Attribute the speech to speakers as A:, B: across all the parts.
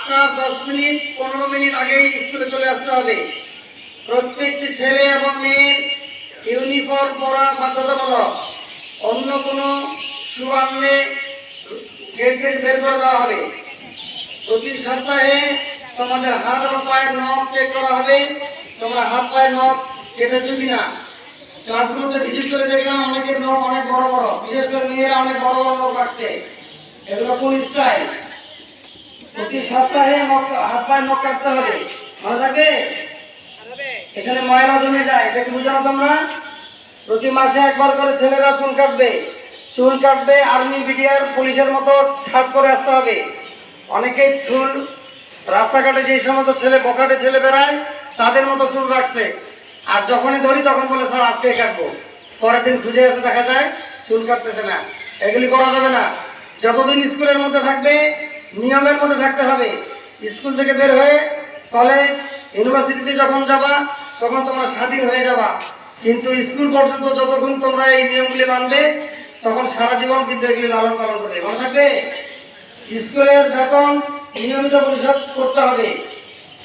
A: আটটা দশ মিনিট, পনেরো মিনিট আগেই স্কুলে চলে আসতে হবে। প্রত্যেকটি ছেলে এবং মেয়ের ইউনিফর্ম পরা বাধ্যতামূলক। অন্য কোনো শু আনলে গেট গেট বের করে দেওয়া হবে। প্রতি সপ্তাহে তোমাদের হাত এবং পায়ের নখ চেক করা হবে। তোমরা হাত পায়ের নখ কেটেছো কিনা? ক্লাসগুলোতে ভিজিট করে দেখলাম অনেকের নখ অনেক বড় বড়। বিশেষ করে মেয়েরা অনেক বড় বড় নখ আসছে এগুলো কোন স্টাইল প্রতি সপ্তাহে হাত পায়ের নখ কাটতে হবে। ভালো থাকে এখানে ময়লা জমে যায়, এটা কি বুঝানো তোমরা? প্রতি মাসে একবার করে ছেলেরা চুল কাটবে। চুল কাটবে, আর্মি, বিডিআর, পুলিশের মতো ছাট করে আসতে হবে। অনেকেই চুল রাস্তাঘাটে যে সমস্ত ছেলে বকাটে ছেলে বেড়ায়, তাদের মতো চুল রাখছে। আর যখনই ধরি তখন বলে, স্যার আজকে কাটবো। পরের দিন খুঁজে এসে দেখা যায়, চুল কাটতেছে না। এগুলি করা যাবে না। যতদিন স্কুলের মধ্যে থাকবে নিয়মের মধ্যে থাকতে হবে। স্কুল থেকে বের হয়ে কলেজ ইউনিভার্সিটিতে যখন যাবা, তখন তোমরা স্বাধীন হয়ে যাবা। কিন্তু স্কুল পর্যন্ত যতক্ষণ তোমরা এই নিয়মগুলি মানবে, তখন সারা জীবন কিন্তু এগুলি লালন পালন করবে। মনে থাকবে? স্কুলের বেতন নিয়মিত পরিশোধ করতে হবে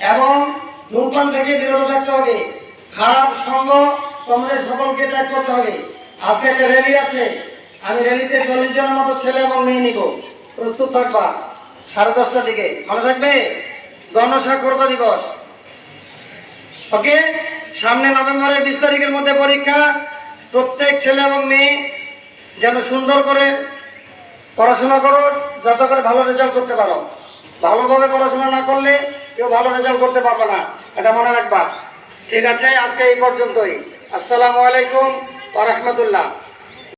A: এবং ধূমপান থেকে বিরত থাকতে হবে। খারাপ সঙ্গ তোমাদের সকলকে ত্যাগ করতে হবে। আজকে একটা র্যালি আছে। আমি র্যালিতে চল্লিশ জনের মতো ছেলে এবং মেয়ে নিব। প্রস্তুত থাকবা। সাড়ে দশটার দিকে। মনে থাকবে? গণস্বাক্ষরতা দিবস। ওকে? সামনে নভেম্বরের বিশ তারিখের মধ্যে পরীক্ষা। প্রত্যেক ছেলে এবং মেয়ে যেন সুন্দর করে পড়াশোনা করো, যত করে ভালো রেজাল্ট করতে পারো। ভালোভাবে পড়াশোনা না করলে কেউ ভালো রেজাল্ট করতে পারবে না। এটা মনে রাখবা। ঠিক আছে? আজকে এই পর্যন্তই। আসসালামু আলাইকুম রাহমাতুল্লাহ।